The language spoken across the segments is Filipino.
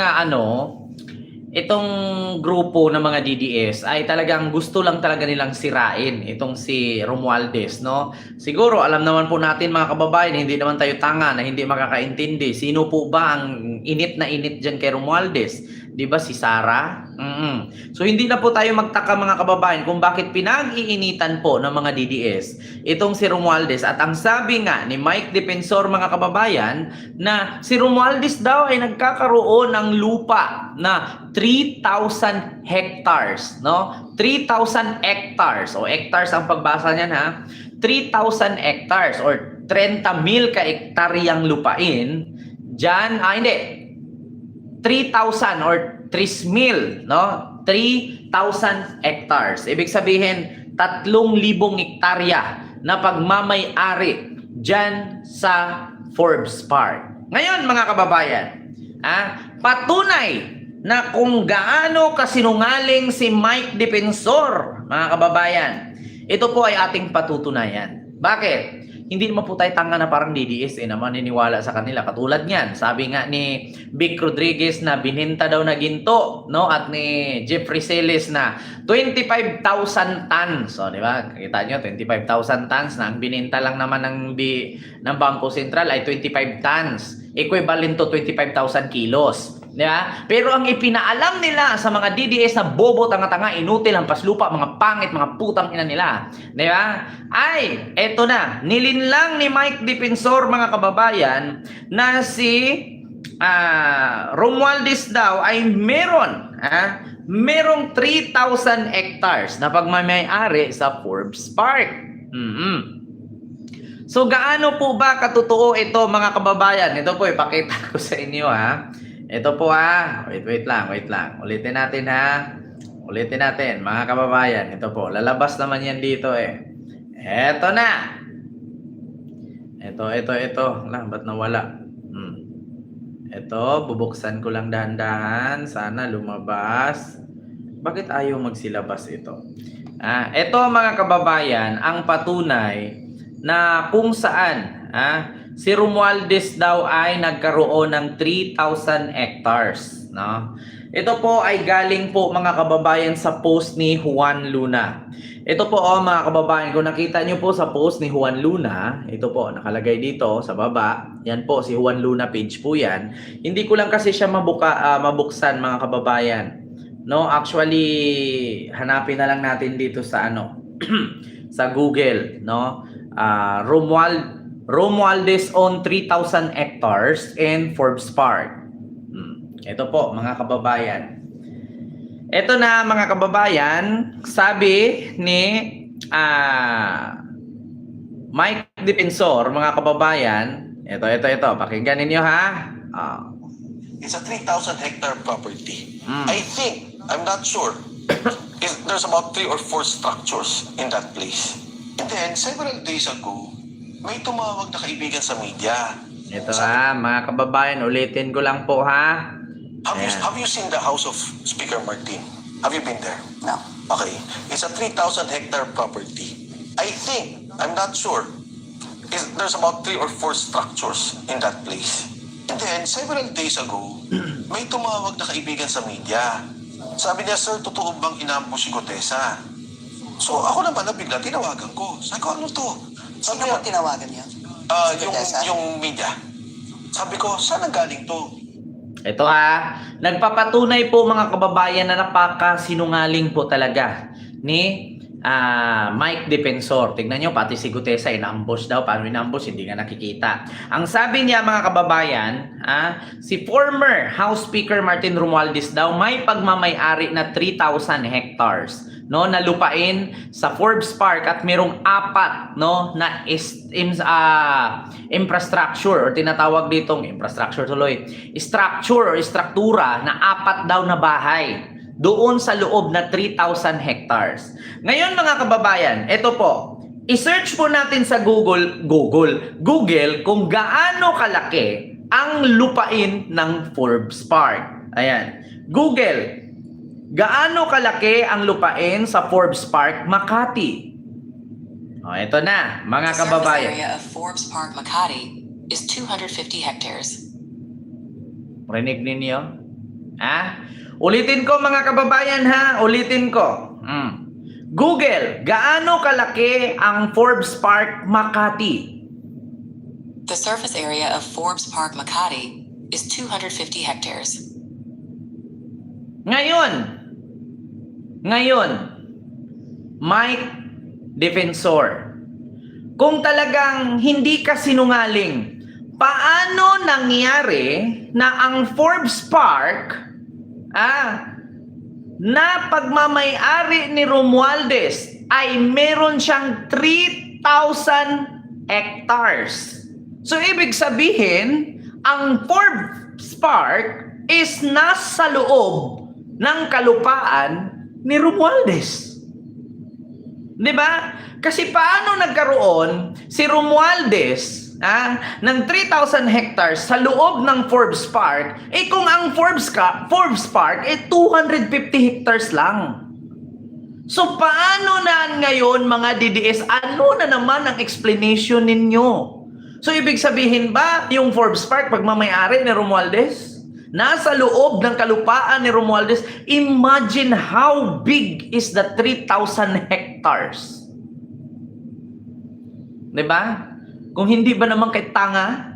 ano, itong grupo ng mga DDS ay talagang gusto lang talaga nilang sirain itong si Romualdez, no? Siguro alam naman po natin mga kababayan, hindi naman tayo tanga na hindi makakaintindi. Sino po ba ang init na init diyan kay Romualdez? 'Di ba si Sara? mm So hindi na po tayo magtaka mga kababayan kung bakit pinag-iinitan po ng mga DDS itong si Romualdez at ang sabi nga ni Mike Defensor mga kababayan na si Romualdez daw ay nagkakaroon ng lupa na 3,000 hectares, no? 3,000 hectares o hectares ang pagbasa niyan ha. 3,000 hectares or 30 mil ka hektaryang lupain diyan, ah hindi, 3,000 or 3 mil, no? 3,000 hectares. Ibig sabihin, 3,000 hektarya na pagmamay-ari dyan sa Forbes Park. Ngayon, mga kababayan, ah, patunay na kung gaano kasinungaling si Mike Defensor, mga kababayan, ito po ay ating patutunayan. Bakit? Hindi naman po tayo tanga na parang DDS eh, na maniniwala sa kanila. Katulad niyan, sabi nga ni Vic Rodriguez na bininta daw na ginto, no? At ni Jeffrey Celis na 25,000 tons. So, di ba? Kita nyo, 25,000 tons na ang bininta lang naman ng, bi, ng Bangko Sentral ay 25 tons. Equivalent to 25,000 kilos. Di ba? Pero ang ipinaalam nila sa mga DDS na bobo, tanga-tanga, inutil, ang paslupa, mga pangit, mga putang ina nila. Di ba? Ay, eto na. Nilinlang ni Mike Defensor, mga kababayan, na si ah Romualdez daw ay meron, ah, merong 3,000 hectares na pagmamayari sa Forbes Park. Mhm. So gaano po ba katotoo ito mga kababayan? Ito po ipakita ko sa inyo ha. Ito po ha. Wait, wait lang, wait lang. Ulitin natin ha. Ulitin natin mga kababayan. Ito po. Lalabas naman yan dito eh. Ito na. Ito, ito, ito. Lang, ba't nawala? Hmm. Ito, bubuksan ko lang dahan-dahan. Sana lumabas. Bakit ayaw magsilabas ito? Ah, ito mga kababayan, ang patunay na kung saan ah, si Romualdez daw ay nagkaroon ng 3,000 hectares. No? Ito po ay galing po mga kababayan sa post ni Juan Luna. Ito po oh, mga kababayan, kung nakita nyo po sa post ni Juan Luna, ito po nakalagay dito sa baba. Yan po si Juan Luna page po yan. Hindi ko lang kasi siya mabuka, ah, mabuksan mga kababayan. No, actually hanapin na lang natin dito sa ano sa Google, no? Ah, Romuald Romualdez on 3,000 hectares in Forbes Park. Hmm. Ito po mga kababayan. Ito na mga kababayan, sabi ni ah Mike Defensor, mga kababayan, ito, ito, ito, pakinggan ninyo ha. Ah, It's a 3,000 hectare property. Mm. I think, I'm not sure, if there's about three or four structures in that place. And then, several days ago, may tumawag na kaibigan sa media. ito ha, mga kababayan, ulitin ko lang po ha. Have you, Ayan. have you seen the house of Speaker Martin? Have you been there? No. Okay. It's a 3,000 hectare property. I think, I'm not sure, is there's about three or four structures in that place. And then, several days ago, may tumawag na kaibigan sa media. Sabi niya, Sir, totoo bang inambush si Gotesa? So, ako naman na bigla, tinawagan ko. Sabi ko, ano to? Sino niya, mo tinawagan niya? "Ah, yung, yung media. Sabi ko, saan ang galing to? Ito ha, nagpapatunay po mga kababayan na napakasinungaling po talaga ni ah, Mike Defensor. Tignan nyo, pati si Gutesa, inambush daw. Paano inambush? Hindi nga nakikita. Ang sabi niya mga kababayan, ah, si former House Speaker Martin Romualdez daw may pagmamayari na 3,000 hectares no na lupain sa Forbes Park at merong apat no na is, im, ah, infrastructure or tinatawag ditong infrastructure tuloy structure or struktura na apat daw na bahay doon sa loob na 3,000 hectares. Ngayon mga kababayan, ito po, i-search po natin sa Google, Google, Google kung gaano kalaki ang lupain ng Forbes Park. Ayan. Google, gaano kalaki ang lupain sa Forbes Park, Makati? O, ito na, mga The kababayan. area of Forbes Park, Makati is 250 hectares. Rinig ninyo? Ha? Ulitin ko mga kababayan ha, ulitin ko. Mm. Google, gaano kalaki ang Forbes Park Makati? The surface area of Forbes Park Makati is 250 hectares. Ngayon, ngayon, Mike Defensor, kung talagang hindi ka sinungaling, paano nangyari na ang Forbes Park, ah, na pagmamayari ni Romualdez ay meron siyang 3,000 hectares. So, ibig sabihin, ang Forbes Park is nasa loob ng kalupaan ni Romualdez. Di ba? Kasi paano nagkaroon si Romualdez ah, ng 3,000 hectares sa loob ng Forbes Park, eh kung ang Forbes, ka, Forbes Park, eh 250 hectares lang. So paano na ngayon mga DDS, ano na naman ang explanation ninyo? So ibig sabihin ba yung Forbes Park pagmamayari ni Romualdez? Nasa loob ng kalupaan ni Romualdez, imagine how big is the 3,000 hectares. 'Di ba? Kung hindi ba naman kay tanga,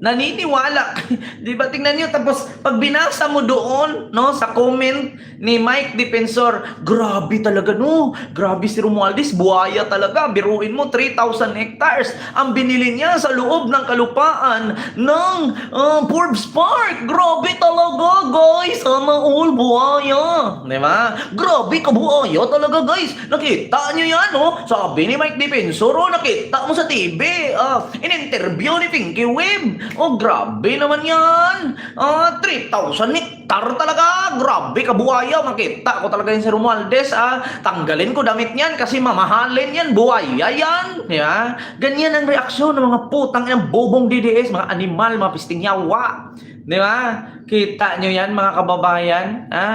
naniniwala. 'Di ba? Tingnan niyo tapos pag binasa mo doon, no, sa comment ni Mike Defensor, grabe talaga no. Grabe si Romualdez, buhaya talaga. Biruin mo 3,000 hectares ang binili niya sa loob ng kalupaan ng uh, Forbes Park. Grabe talaga, guys. Sana all buhaya. 'Di ba? Grabe ka buhaya talaga, guys. Nakita niyo 'yan, no? Sabi ni Mike Defensor, oh, nakita mo sa TV. Ah, in-interview ni Pinky Web. Oh, grabe naman 'yan. Ah, 3,000 hektar talaga. Grabe ka buhaya. Makita ko talaga yun si Romualdez. Ah, tanggalin ko damit niyan kasi mamahalin yan. Buhaya yan. Yeah? Ganyan ang reaksyon ng mga putang ng bobong DDS, mga animal, mga pisting yawa. Di ba? Kita nyo yan, mga kababayan? Ha?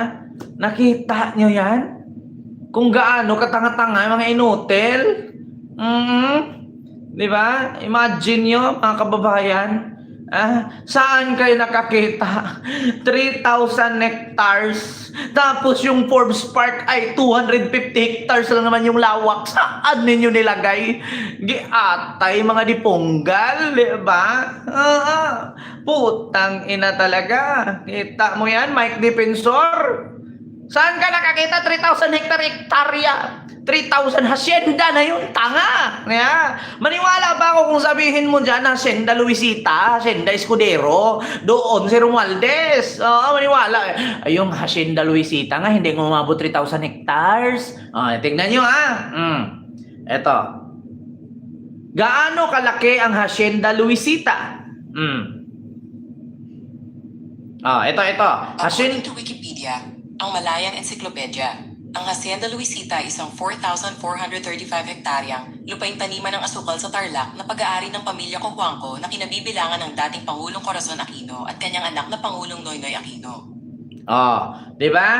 Nakita nyo yan? Kung gaano katanga-tanga mga inutil? Mm Di ba? Imagine nyo, mga kababayan. Ah, saan kayo nakakita? 3,000 hectares. Tapos yung Forbes Park ay 250 hectares lang naman yung lawak. Saan ninyo nilagay? Giatay mga dipunggal, di ba? Ah, ah. putang ina talaga. Kita mo yan, Mike Defensor? Saan ka nakakita 3,000 hektar hektarya? 3,000 hacienda na yun, tanga. Yeah. Maniwala ba ako kung sabihin mo dyan, hacienda Luisita, hacienda Escudero, doon si Romualdez. Oo, maniwala. Ay, yung hacienda Luisita nga, hindi umabot 3,000 hectares. Oh, tingnan nyo ah. Mm. Eto. Gaano kalaki ang hacienda Luisita? Mm. Ah, ito, ito. Hacienda... According to Wikipedia, ang Malayan Encyclopedia, ang Hacienda Luisita ay isang 4,435 hektaryang lupaing taniman ng asukal sa Tarlac na pag-aari ng pamilya Cojuangco na kinabibilangan ng dating Pangulong Corazon Aquino at kanyang anak na Pangulong Noynoy Aquino. Oh, 'di ba?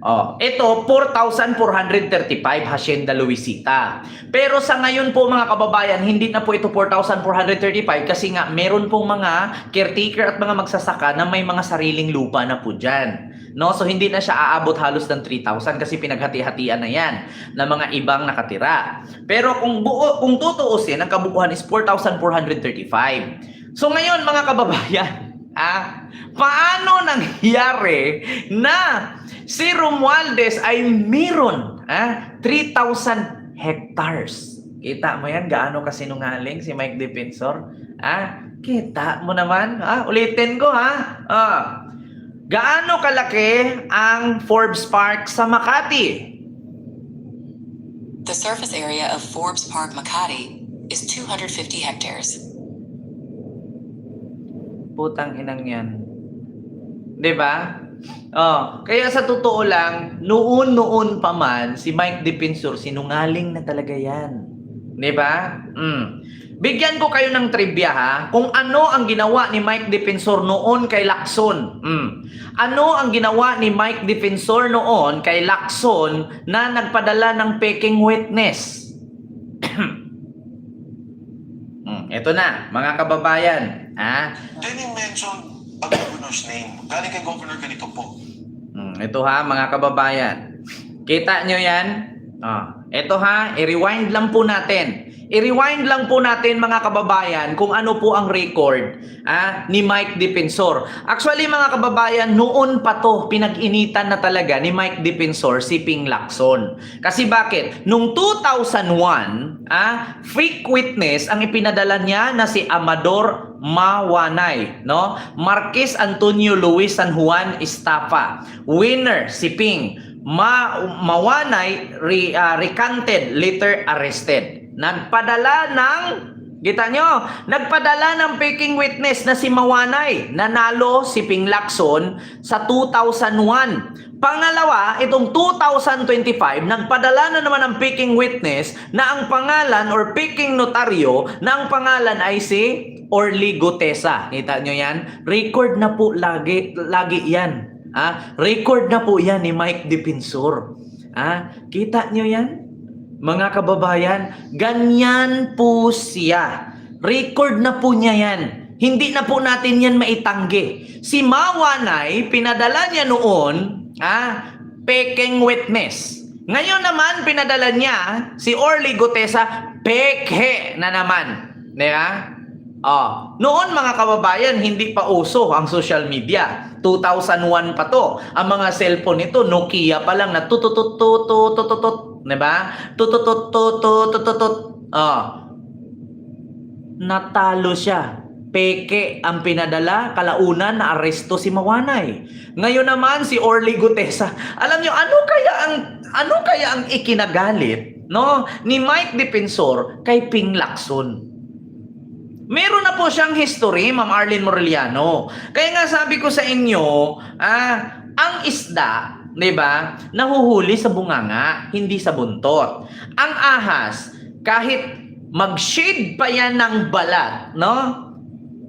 Oh, ito 4,435 Hacienda Luisita. Pero sa ngayon po mga kababayan, hindi na po ito 4,435 kasi nga meron pong mga caretaker at mga magsasaka na may mga sariling lupa na po diyan. No, so hindi na siya aabot halos ng 3,000 kasi pinaghati-hatian na 'yan ng mga ibang nakatira. Pero kung buo, kung tutuusin, ang kabuuan is 4,435. So ngayon mga kababayan, ah, paano nangyari na si Romualdez ay meron ah, 3,000 hectares? Kita mo yan, gaano kasinungaling si Mike Defensor? Ah, kita mo naman. Ah, ulitin ko ha. Ah, gaano kalaki ang Forbes Park sa Makati? The surface area of Forbes Park Makati is 250 hectares. Putang inang yan. 'Di ba? Oh, kaya sa totoo lang, noon-noon pa man si Mike Defensor sinungaling na talaga 'yan. 'Di ba? Mm. Bigyan ko kayo ng trivia ha, kung ano ang ginawa ni Mike Defensor noon kay Lacson. Mm. Ano ang ginawa ni Mike Defensor noon kay Lacson na nagpadala ng peking witness? mm, ito na, mga kababayan. Ha? Then you mentioned a governor's name. Galing kay governor ganito po. ito ha, mga kababayan. Kita nyo yan? Ah, ito ha, i-rewind lang po natin. I-rewind lang po natin mga kababayan kung ano po ang record ah, ni Mike Defensor. Actually mga kababayan, noon pa to pinag-initan na talaga ni Mike Defensor si Ping Lacson. Kasi bakit? Nung 2001, ah, fake witness ang ipinadala niya na si Amador Mawanay, no? Marquez Antonio Luis San Juan Estafa. Winner si Ping. Ma Mawanay re, ah, recanted, later arrested. Nagpadala ng Kita nyo, nagpadala ng faking witness na si Mawanay. Nanalo si Ping Lacson sa 2001. Pangalawa, itong 2025, nagpadala na naman ng faking witness na ang pangalan or faking notaryo na ang pangalan ay si Orly Gutesa. Kita nyo yan? Record na po lagi, lagi yan. Ah, record na po yan ni Mike Defensor. Ah, kita nyo yan? Mga kababayan, ganyan po siya. Record na po niya yan. Hindi na po natin yan maitanggi. Si Mawanay, pinadala niya noon, ah, peking witness. Ngayon naman, pinadala niya si Orly Gutesa, pekhe na naman. Diba? Oh, noon mga kababayan, hindi pa uso ang social media. 2001 pa to. Ang mga cellphone nito, Nokia pa lang na tutututututututut. Diba? Tutututututututut. Oh. Natalo siya. Peke ang pinadala, kalaunan na aresto si Mawanay. Ngayon naman si Orly Gutesa. Alam niyo ano kaya ang ano kaya ang ikinagalit no ni Mike Defensor kay Ping Lacson? Meron na po siyang history, Ma'am Arlene Moreliano. Kaya nga sabi ko sa inyo, ah, ang isda, 'di ba, nahuhuli sa bunganga, hindi sa buntot. Ang ahas, kahit mag-shade pa yan ng balat, no?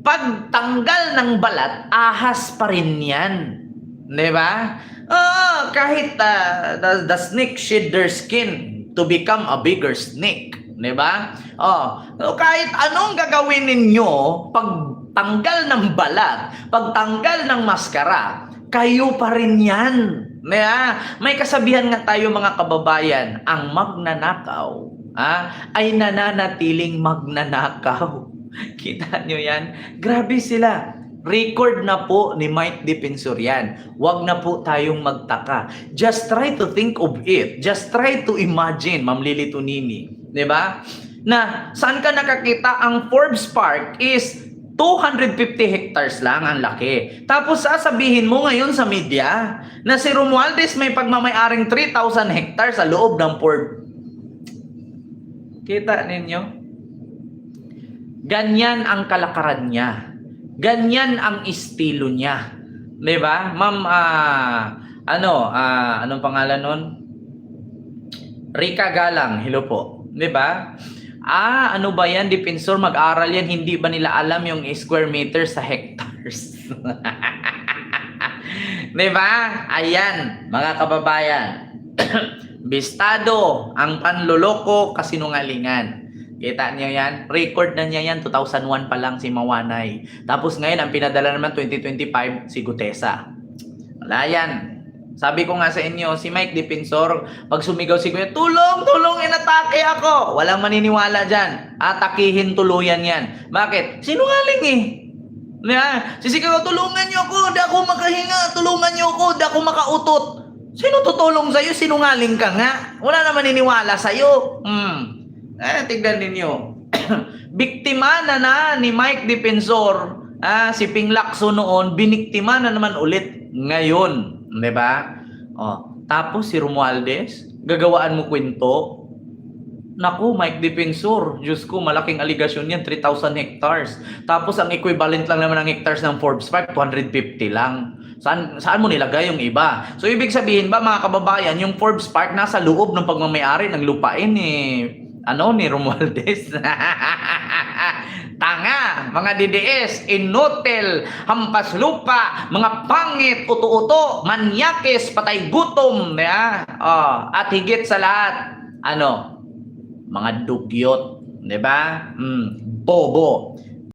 Pagtanggal ng balat, ahas pa rin yan. 'Di ba? Oo, kahit ah, the, the snake shed their skin to become a bigger snake. 'Di ba? Oh, kahit anong gagawin ninyo, pagtanggal ng balat, pagtanggal ng maskara, kayo pa rin 'yan. Diba? May kasabihan nga tayo mga kababayan, ang magnanakaw ah, ay nananatiling magnanakaw. Kita nyo yan? Grabe sila. Record na po ni Mike Defensor yan. Huwag na po tayong magtaka. Just try to think of it. Just try to imagine, Ma'am Lily Tunini. Ba? Na saan ka nakakita ang Forbes Park is 250 hectares lang ang laki. Tapos sasabihin mo ngayon sa media na si Romualdez may pagmamayaring 3,000 hectares sa loob ng Forbes. Kita ninyo? Ganyan ang kalakaran niya. Ganyan ang estilo niya. 'Di ba? Ma'am ah, ano, ah, anong pangalan nun? Rika Galang, hello po. 'Di ba? Ah, ano ba yan? Defensor, mag-aral yan. Hindi ba nila alam yung square meter sa hectares? 'Di ba? Ayan, mga kababayan. Bistado ang panloloko kasinungalingan. Kita niyo yan? Record na niya yan 2001 pa lang si Mawanay. Tapos ngayon ang pinadala naman 2025 si Gutesa. Wala yan. Sabi ko nga sa inyo, si Mike Defensor, pag sumigaw si Kuya, tulong, tulong, inatake ako. Walang maniniwala dyan. Atakihin tuluyan yan. Bakit? Sinungaling eh. Yeah. Sisigaw, tulungan niyo ako, di ako makahinga, tulungan niyo ako, di ako makautot. Sino tutulong sa'yo? Sinungaling ka nga. Wala na maniniwala sa'yo. Hmm. Eh, tignan ninyo. Biktima na na ni Mike Defensor, ah, si Ping Lacson noon, biniktima na naman ulit ngayon. Di ba? Oh, tapos si Romualdez, gagawaan mo kwento. Naku, Mike Defensor, Diyos ko, malaking aligasyon yan, 3,000 hectares. Tapos ang equivalent lang naman ng hectares ng Forbes 5, 250 lang. Saan, saan mo nilagay yung iba? So, ibig sabihin ba, mga kababayan, yung Forbes Park nasa loob ng pagmamayari ng lupain ni, ano, ni Romualdez. Tanga, mga DDS, inutil, hampas lupa, mga pangit, uto-uto, manyakis, patay gutom, ya? Oh, at higit sa lahat, ano, mga dugyot, 'di ba? Mm, bobo.